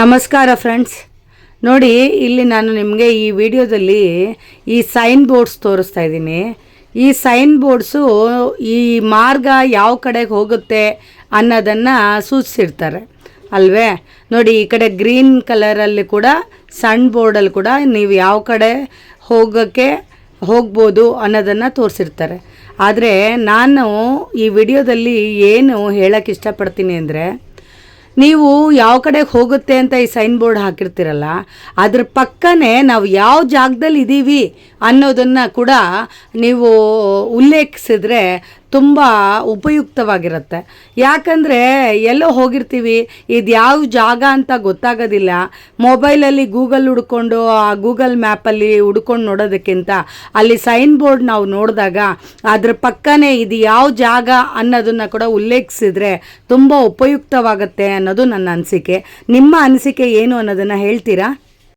ನಮಸ್ಕಾರ ಫ್ರೆಂಡ್ಸ್. ನೋಡಿ, ಇಲ್ಲಿ ನಾನು ನಿಮಗೆ ಈ ವಿಡಿಯೋದಲ್ಲಿ ಈ ಸೈನ್ ಬೋರ್ಡ್ಸ್ ತೋರಿಸ್ತಾ ಇದ್ದೀನಿ. ಈ ಸೈನ್ ಬೋರ್ಡ್ಸು ಈ ಮಾರ್ಗ ಯಾವ ಕಡೆಗೆ ಹೋಗುತ್ತೆ ಅನ್ನೋದನ್ನು ಸೂಚಿಸಿರ್ತಾರೆ. ಅಲ್ವೇ? ನೋಡಿ, ಈ ಕಡೆ ಗ್ರೀನ್ ಕಲರಲ್ಲಿ ಕೂಡ, ಸಣ್ಣ ಬೋರ್ಡಲ್ಲಿ ಕೂಡ ನೀವು ಯಾವ ಕಡೆ ಹೋಗೋಕ್ಕೆ ಹೋಗ್ಬೋದು ಅನ್ನೋದನ್ನು ತೋರಿಸಿರ್ತಾರೆ. ಆದರೆ ನಾನು ಈ ವಿಡಿಯೋದಲ್ಲಿ ಏನು ಹೇಳೋಕ್ಕೆ ಇಷ್ಟಪಡ್ತೀನಿ ಅಂದರೆ ನೀವು ಯಾವ ಕಡೆಗೆ ಹೋಗುತ್ತೆ ಅಂತ ಈ ಸೈನ್ ಬೋರ್ಡ್ ಹಾಕಿರ್ತೀರಲ್ಲ, ಅದ್ರ ಪಕ್ಕನೇ ನಾವು ಯಾವ ಜಾಗದಲ್ಲಿ ಇದ್ದೀವಿ ಅನ್ನೋದನ್ನು ಕೂಡ ನೀವು ಉಲ್ಲೇಖಿಸಿದ್ರೆ ತುಂಬ ಉಪಯುಕ್ತವಾಗಿರುತ್ತೆ. ಯಾಕಂದರೆ ಎಲ್ಲೋ ಹೋಗಿರ್ತೀವಿ ಇದು ಯಾವ ಜಾಗ ಅಂತ ಗೊತ್ತಾಗೋದಿಲ್ಲ. ಮೊಬೈಲಲ್ಲಿ ಗೂಗಲ್ ಹುಡ್ಕೊಂಡು, ಆ ಗೂಗಲ್ ಮ್ಯಾಪಲ್ಲಿ ಹುಡ್ಕೊಂಡು ನೋಡೋದಕ್ಕಿಂತ ಅಲ್ಲಿ ಸೈನ್ ಬೋರ್ಡ್ ನಾವು ನೋಡಿದಾಗ ಅದ್ರ ಪಕ್ಕನೇ ಇದು ಯಾವ ಜಾಗ ಅನ್ನೋದನ್ನು ಕೂಡ ಉಲ್ಲೇಖಿಸಿದ್ರೆ ತುಂಬ ಉಪಯುಕ್ತವಾಗುತ್ತೆ ಅನ್ನೋದು ನನ್ನ ಅನಿಸಿಕೆ. ನಿಮ್ಮ ಅನಿಸಿಕೆ ಏನು ಅನ್ನೋದನ್ನು ಹೇಳ್ತೀರಾ?